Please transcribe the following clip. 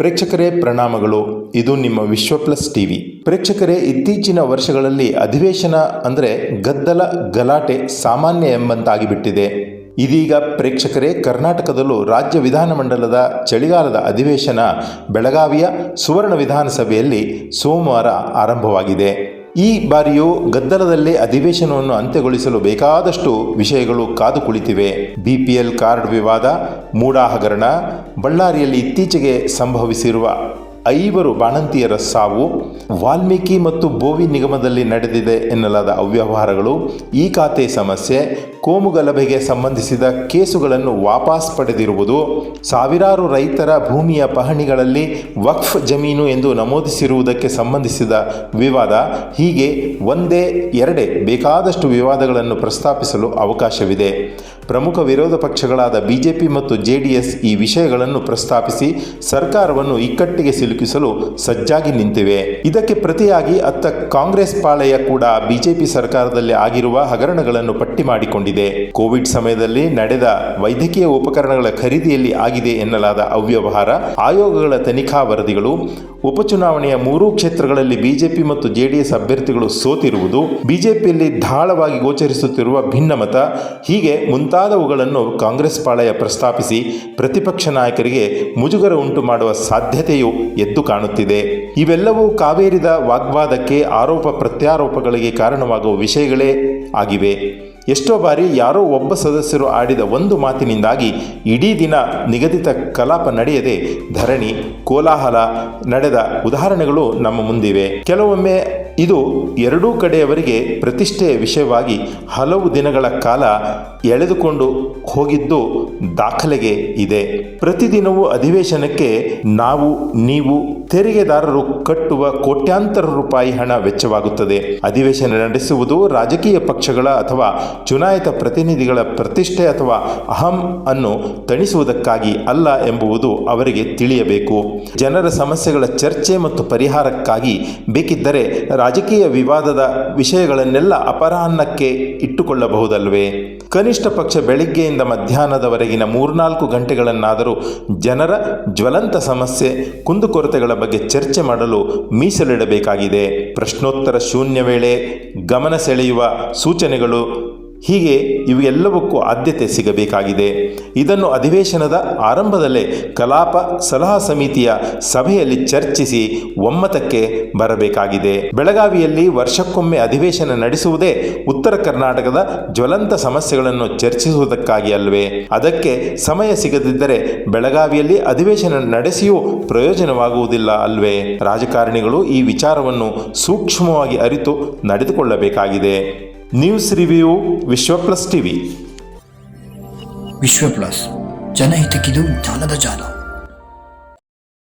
ಪ್ರೇಕ್ಷಕರೇ ಪ್ರಣಾಮಗಳು. ಇದು ನಿಮ್ಮ ವಿಶ್ವ ಪ್ಲಸ್ ಟಿವಿ. ಪ್ರೇಕ್ಷಕರೇ, ಇತ್ತೀಚಿನ ವರ್ಷಗಳಲ್ಲಿ ಅಧಿವೇಶನ ಅಂದರೆ ಗದ್ದಲ, ಗಲಾಟೆ ಸಾಮಾನ್ಯ ಎಂಬಂತಾಗಿಬಿಟ್ಟಿದೆ. ಇದೀಗ ಪ್ರೇಕ್ಷಕರೇ, ಕರ್ನಾಟಕದಲ್ಲೂ ರಾಜ್ಯ ವಿಧಾನಮಂಡಲದ ಚಳಿಗಾಲದ ಅಧಿವೇಶನ ಬೆಳಗಾವಿಯ ಸುವರ್ಣ ವಿಧಾನಸಭೆಯಲ್ಲಿ ಸೋಮವಾರ ಆರಂಭವಾಗಿದೆ. ಈ ಬಾರಿಯು ಗದ್ದಲದಲ್ಲೇ ಅಧಿವೇಶನವನ್ನು ಅಂತ್ಯಗೊಳಿಸಲು ಬೇಕಾದಷ್ಟು ವಿಷಯಗಳು ಕಾದು ಕುಳಿತಿವೆ ಬಿಪಿಎಲ್ ಕಾರ್ಡ್ ವಿವಾದ ಮೂಡಾ ಹಗರಣ ಬಳ್ಳಾರಿಯಲ್ಲಿ ಇತ್ತೀಚೆಗೆ ಸಂಭವಿಸಿರುವ ಐವರು ಬಾಣಂತಿಯರ ಸಾವು ವಾಲ್ಮೀಕಿ ಮತ್ತು ಬೋವಿ ನಿಗಮದಲ್ಲಿ ನಡೆದಿದೆ ಎನ್ನಲಾದ ಅವ್ಯವಹಾರಗಳು, ಈ ಖಾತೆ ಸಮಸ್ಯೆ, ಕೋಮು ಗಲಭೆಗೆ ಸಂಬಂಧಿಸಿದ ಕೇಸುಗಳನ್ನು ವಾಪಸ್ ಪಡೆದಿರುವುದು, ಸಾವಿರಾರು ರೈತರ ಭೂಮಿಯ ಪಹಣಿಗಳಲ್ಲಿ ವಕ್ಫ್ ಜಮೀನು ಎಂದು ನಮೂದಿಸಿರುವುದಕ್ಕೆ ಸಂಬಂಧಿಸಿದ ವಿವಾದ, ಹೀಗೆ ಒಂದೇ ಎರಡೇ ಬೇಕಾದಷ್ಟು ವಿವಾದಗಳನ್ನು ಪ್ರಸ್ತಾಪಿಸಲು ಅವಕಾಶವಿದೆ. ಪ್ರಮುಖ ವಿರೋಧ ಪಕ್ಷಗಳಾದ ಬಿಜೆಪಿ ಮತ್ತು ಜೆಡಿಎಸ್ ಈ ವಿಷಯಗಳನ್ನು ಪ್ರಸ್ತಾಪಿಸಿ ಸರ್ಕಾರವನ್ನು ಇಕ್ಕಟ್ಟಿಗೆ ಸಿಲುಕಿಸಲು ಸಜ್ಜಾಗಿ ನಿಂತಿವೆ. ಇದಕ್ಕೆ ಪ್ರತಿಯಾಗಿ ಅತ್ತ ಕಾಂಗ್ರೆಸ್ ಪಾಳೆಯ ಕೂಡ ಬಿಜೆಪಿ ಸರ್ಕಾರದಲ್ಲಿ ಆಗಿರುವ ಹಗರಣಗಳನ್ನು ಪಟ್ಟಿ ಮಾಡಿಕೊಂಡಿದೆ. ಕೋವಿಡ್ ಸಮಯದಲ್ಲಿ ನಡೆದ ವೈದ್ಯಕೀಯ ಉಪಕರಣಗಳ ಖರೀದಿಯಲ್ಲಿ ಆಗಿದೆ ಎನ್ನಲಾದ ಅವ್ಯವಹಾರ, ಆಯೋಗಗಳ ತನಿಖಾ ವರದಿಗಳು, ಉಪಚುನಾವಣೆಯ ಮೂರೂ ಕ್ಷೇತ್ರಗಳಲ್ಲಿ ಬಿಜೆಪಿ ಮತ್ತು ಜೆಡಿಎಸ್ ಅಭ್ಯರ್ಥಿಗಳು ಸೋತಿರುವುದು, ಬಿಜೆಪಿಯಲ್ಲಿ ಧಾಳವಾಗಿ ಗೋಚರಿಸುತ್ತಿರುವ ಭಿನ್ನಮತ, ಹೀಗೆ ಮುಂತಾದವುಗಳನ್ನು ಕಾಂಗ್ರೆಸ್ ಪಾಳಯ ಪ್ರಸ್ತಾಪಿಸಿ ಪ್ರತಿಪಕ್ಷ ನಾಯಕರಿಗೆ ಮುಜುಗರ ಉಂಟು ಮಾಡುವ ಸಾಧ್ಯತೆಯು ಎದ್ದು ಕಾಣುತ್ತಿದೆ. ಇವೆಲ್ಲವೂ ಕಾವೇರಿದ ವಾಗ್ವಾದಕ್ಕೆ ಆರೋಪ ಪ್ರತ್ಯಾರೋಪಗಳಿಗೆ ಕಾರಣವಾಗುವ ವಿಷಯಗಳೇ ಆಗಿವೆ. ಎಷ್ಟೋ ಬಾರಿ ಯಾರೋ ಒಬ್ಬ ಸದಸ್ಯರು ಆಡಿದ ಒಂದು ಮಾತಿನಿಂದಾಗಿ ಇಡೀ ದಿನ ನಿಗದಿತ ಕಲಾಪ ನಡೆಯದೆ ಧರಣಿ, ಕೋಲಾಹಲ ನಡೆದ ಉದಾಹರಣೆಗಳು ನಮ್ಮ ಮುಂದಿವೆ. ಕೆಲವೊಮ್ಮೆ ಇದು ಎರಡೂ ಕಡೆಯವರಿಗೆ ಪ್ರತಿಷ್ಠೆಯ ವಿಷಯವಾಗಿ ಹಲವು ದಿನಗಳ ಕಾಲ ಎಳೆದುಕೊಂಡು ಹೋಗಿದ್ದು ದಾಖಲೆಗೆ ಇದೆ. ಪ್ರತಿದಿನವೂ ಅಧಿವೇಶನಕ್ಕೆ ನಾವು, ನೀವು ತೆರಿಗೆದಾರರು ಕಟ್ಟುವ ಕೋಟ್ಯಾಂತರ ರೂಪಾಯಿ ಹಣ ವೆಚ್ಚವಾಗುತ್ತದೆ. ಅಧಿವೇಶನ ನಡೆಸುವುದು ರಾಜಕೀಯ ಪಕ್ಷಗಳ ಅಥವಾ ಚುನಾಯಿತ ಪ್ರತಿನಿಧಿಗಳ ಪ್ರತಿಷ್ಠೆ ಅಥವಾ ಅಹಂ ಅನ್ನು ತಣಿಸುವುದಕ್ಕಾಗಿ ಅಲ್ಲ ಎಂಬುವುದು ಅವರಿಗೆ ತಿಳಿಯಬೇಕು. ಜನರ ಸಮಸ್ಯೆಗಳ ಚರ್ಚೆ ಮತ್ತು ಪರಿಹಾರಕ್ಕಾಗಿ ಬೇಕಿದ್ದರೆ ರಾಜಕೀಯ ವಿವಾದದ ವಿಷಯಗಳನ್ನೆಲ್ಲ ಅಪರಾಹ್ನಕ್ಕೆ ಇಟ್ಟುಕೊಳ್ಳಬಹುದಲ್ವೇ? ಕನಿಷ್ಠ ಪಕ್ಷ ಬೆಳಿಗ್ಗೆಯಿಂದ ಮಧ್ಯಾಹ್ನದವರೆಗಿನ ಮೂರ್ನಾಲ್ಕು ಗಂಟೆಗಳನ್ನಾದರೂ ಜನರ ಜ್ವಲಂತ ಸಮಸ್ಯೆ ಕುಂದುಕೊರತೆಗಳ ಬಗ್ಗೆ ಚರ್ಚೆ ಮಾಡಲು ಮೀಸಲಿಡಬೇಕಾಗಿದೆ. ಪ್ರಶ್ನೋತ್ತರ ಶೂನ್ಯ ವೇಳೆ ಗಮನ ಸೆಳೆಯುವ ಸೂಚನೆಗಳು ಹೀಗೆ ಇವೆಲ್ಲವಕ್ಕೂ ಆದ್ಯತೆ ಸಿಗಬೇಕಾಗಿದೆ. ಇದನ್ನು ಅಧಿವೇಶನದ ಆರಂಭದಲ್ಲೇ ಕಲಾಪ ಸಲಹಾ ಸಮಿತಿಯ ಸಭೆಯಲ್ಲಿ ಚರ್ಚಿಸಿ ಒಮ್ಮತಕ್ಕೆ ಬರಬೇಕಾಗಿದೆ. ಬೆಳಗಾವಿಯಲ್ಲಿ ವರ್ಷಕ್ಕೊಮ್ಮೆ ಅಧಿವೇಶನ ನಡೆಸುವುದೇ ಉತ್ತರ ಕರ್ನಾಟಕದ ಜ್ವಲಂತ ಸಮಸ್ಯೆಗಳನ್ನು ಚರ್ಚಿಸುವುದಕ್ಕಾಗಿ ಅಲ್ವೇ. ಅದಕ್ಕೆ ಸಮಯ ಸಿಗದಿದ್ದರೆ ಬೆಳಗಾವಿಯಲ್ಲಿ ಅಧಿವೇಶನ ನಡೆಸಿಯೂ ಪ್ರಯೋಜನವಾಗುವುದಿಲ್ಲ ಅಲ್ವೇ. ರಾಜಕಾರಣಿಗಳು ಈ ವಿಚಾರವನ್ನು ಸೂಕ್ಷ್ಮವಾಗಿ ಅರಿತು ನಡೆದುಕೊಳ್ಳಬೇಕಾಗಿದೆ. News review Vishwa plus TV Vishwa plus ಜನಹಿತಕ್ಕಿದು ಜ್ಞಾನದ ಜಾಲ